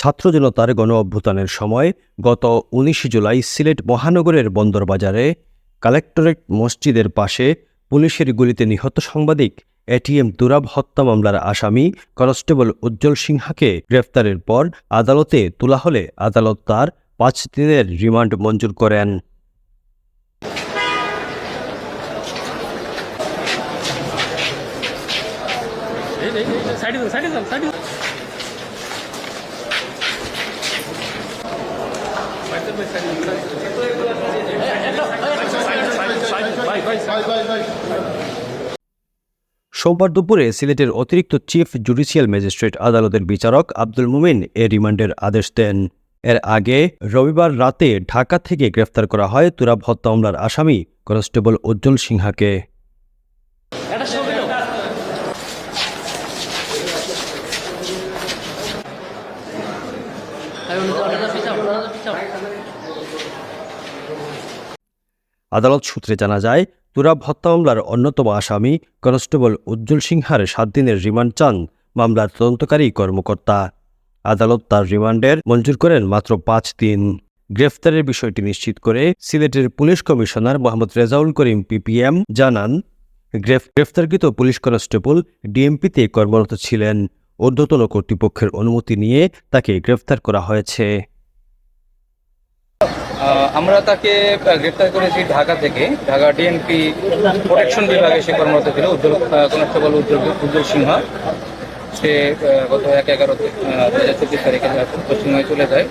ছাত্র জনতার গণ অভ্যুত্থানের সময় গত উনিশে জুলাই সিলেট মহানগরের বন্দরবাজারে কালেক্টরেট মসজিদের পাশে পুলিশের গুলিতে নিহত সাংবাদিক এটিএম দুরাব হত্যা মামলার আসামি কনস্টেবল উজ্জ্বল সিনহাকে গ্রেফতারের পর আদালতে তোলা হলে আদালত তার পাঁচ দিনের রিমান্ড মঞ্জুর করেন। সাইডে সাইডে সাইডে সোমবার দুপুরে সিলেটের অতিরিক্ত চিফ জুডিশিয়াল ম্যাজিস্ট্রেট আদালতের বিচারক আব্দুল মুমিন এ রিমান্ডের আদেশ দেন। এর আগে রবিবার রাতে ঢাকা থেকে গ্রেফতার করা হয় তুরাব হত্যা মামলার আসামি কনস্টেবল উজ্জ্বল সিনহাকে। আদালত সূত্রে জানা যায়, তুরাব হত্যা মামলার অন্যতম আসামি কনস্টেবল উজ্জ্বল সিনহার সাত দিনের রিমান্ড চান মামলার তদন্তকারী কর্মকর্তা। আদালত তার রিমান্ডের মঞ্জুর করেন মাত্র পাঁচ দিন। গ্রেফতারের বিষয়টি নিশ্চিত করে সিলেটের police commissioner Mohammad Rezaul Karim PPM জানান, গ্রেফ, গ্রেফতারকৃত পুলিশ কনস্টেবল ডিএমপিতে কর্মরত ছিলেন। ঊর্ধ্বতন কর্তৃপক্ষের অনুমতি নিয়ে তাকে গ্রেফতার করা হয়েছে। আমরা তাকে গ্রেপ্তার করেছি ঢাকা থেকে। ঢাকা ডিএনপি প্রোটেকশন বিভাগে সে কর্মরত ছিল, উজ্জ্বল কনস্টেবল উজ্জ্বল উজ্জ্বল সিংহ। সে গত এক এগারো দু হাজার চব্বিশ তারিখে পশ্চিমবঙ্গে চলে যায়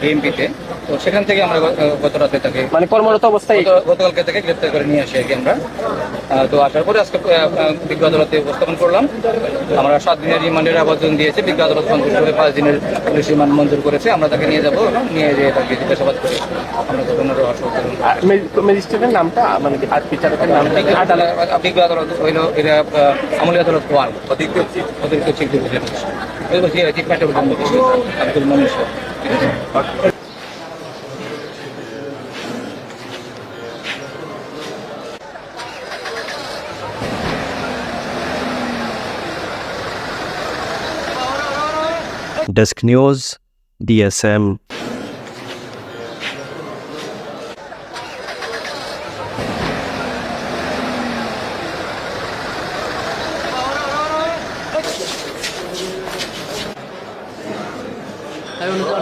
ডিএমপিতে তো সেখান থেকে আমরা গত রাতে তাকে মানে কর্মরত অবস্থায় গতকালকে থেকে গ্রেপ্তার করে নিয়ে আসি আর কি আমরা। তো আসার পরে আজকে বিজ্ঞ আদালতে উপস্থাপন করলাম। আমরা সাত দিনের রিমান্ডের আবেদন দিয়েছি। বিজ্ঞ আদালত সন্তুষ্ট হয়ে পাঁচ দিনের পুলিশ রিমান্ড মঞ্জুর করেছে। আমরা তাকে নিয়ে যাব নিয়ে যেয়ে তাকে জিজ্ঞাসাবাদ করে আমরা করব ম্যাজিস্ট্রেটের নামটা মানে আর বিচারকের নামটা বিজ্ঞ আদালত হইল এটা আমলি আদালত ওয়ান। অতিরিক্ত অতিরিক্ত chief division chief metropolitan Abdul Monir Desk News, DSM. I don't know.